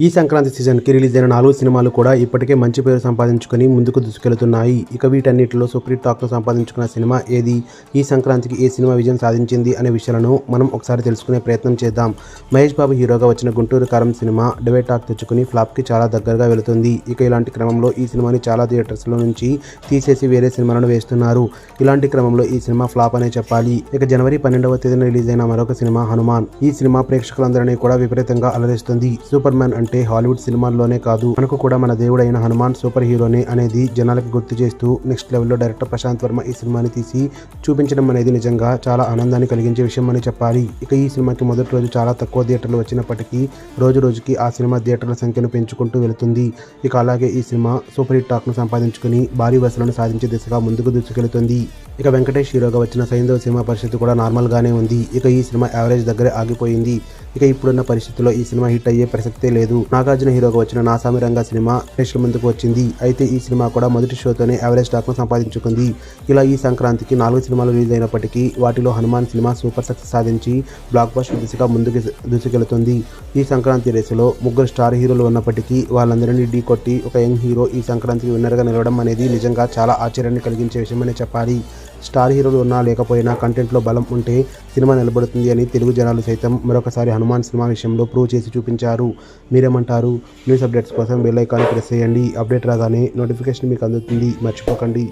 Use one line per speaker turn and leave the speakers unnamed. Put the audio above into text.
ఈ సంక్రాంతి సీజన్కి రిలీజ్ అయిన నాలుగు సినిమాలు కూడా ఇప్పటికే మంచి పేరు సంపాదించుకొని ముందుకు దూసుకెళ్తున్నాయి. ఇక వీటన్నిటిలో సూపర్ టాక్లో సంపాదించుకున్న సినిమా ఏది? ఈ సంక్రాంతికి ఏ సినిమా విజయం సాధించింది? అనే విషయాలను మనం ఒకసారి తెలుసుకునే ప్రయత్నం చేద్దాం. మహేష్ బాబు హీరోగా వచ్చిన గుంటూరు కారం సినిమా డివైడ్ టాక్ తెచ్చుకుని ఫ్లాప్కి చాలా దగ్గరగా వెళుతుంది. ఇక ఇలాంటి క్రమంలో ఈ సినిమాని చాలా థియేటర్స్లో నుంచి తీసేసి వేరే సినిమాలను వేస్తున్నారు. ఇలాంటి క్రమంలో ఈ సినిమా ఫ్లాప్ అనే చెప్పాలి. ఇక జనవరి పన్నెండవ తేదీన రిలీజ్ అయిన మరొక సినిమా హనుమాన్. ఈ సినిమా ప్రేక్షకులందరినీ కూడా విపరీతంగా అలరిస్తుంది. సూపర్ మ్యాన్ అంటే హాలీవుడ్ సినిమాల్లోనే కాదు. మనకు కూడా మన దేవుడైన హనుమాన్ సూపర్ హీరోనే అనేది జనాలకు గుర్తు చేస్తూ నెక్స్ట్ లెవెల్లో డైరెక్టర్ ప్రశాంత్ వర్మ ఈ సినిమాని తీసి చూపించడం అనేది నిజంగా చాలా ఆనందాన్ని కలిగించే విషయం అని చెప్పాలి. ఇక ఈ సినిమాకి మొదటి రోజు చాలా తక్కువ థియేటర్లు వచ్చినప్పటికీ రోజు రోజుకి ఆ సినిమా థియేటర్ల సంఖ్యను పెంచుకుంటూ వెళుతుంది. ఇక అలాగే ఈ సినిమా సూపర్ హిట్ టాక్ను సంపాదించుకుని భారీ వసూలను సాధించే దిశగా ముందుకు దూసుకెళ్తుంది. ఇక వెంకటేష్ హీరోగా వచ్చిన సైంధవ సినిమా పరిస్థితి కూడా నార్మల్గానే ఉంది. ఇక ఈ సినిమా యావరేజ్ దగ్గరే ఆగిపోయింది. ఇక ఇప్పుడున్న పరిస్థితుల్లో ఈ సినిమా హిట్ అయ్యే ప్రసక్తే లేదు. నాగార్జున హీరోగా వచ్చిన నాసామి రంగ సినిమా ప్రేక్షకుల ముందుకు వచ్చింది. అయితే ఈ సినిమా కూడా మొదటి షోతోనే యావరేజ్ టాక్ను సంపాదించుకుంది. ఇలా ఈ సంక్రాంతికి నాలుగు సినిమాలు రిలీజ్ అయినప్పటికీ వాటిలో హనుమాన్ సినిమా సూపర్ సక్సెస్ సాధించి బ్లాక్ బస్టర్ దిశగా ముందుకు దూసుకెళ్తుంది. ఈ సంక్రాంతి రేసులో ముగ్గురు స్టార్ హీరోలు ఉన్నప్పటికీ వాళ్ళందరినీ ఢీ కొట్టి ఒక యంగ్ హీరో ఈ సంక్రాంతికి విన్నర్గా నిలవడం అనేది నిజంగా చాలా ఆశ్చర్యాన్ని కలిగించే విషయమనే చెప్పాలి. స్టార్ హీరోలు ఉన్నా లేకపోయినా కంటెంట్లో బలం ఉంటే సినిమా నిలబడుతుంది అని తెలుగు జనాలు సైతం మరొకసారి హనుమాన్ సినిమా విషయంలో ప్రూవ్ చేసి చూపించారు. మీరేమంటారు? న్యూస్ అప్డేట్స్ కోసం బెల్ ఐకాన్ ప్రెస్ చేయండి. అప్డేట్ రాగానే నోటిఫికేషన్ మీకు అందుతుంది. మర్చిపోకండి.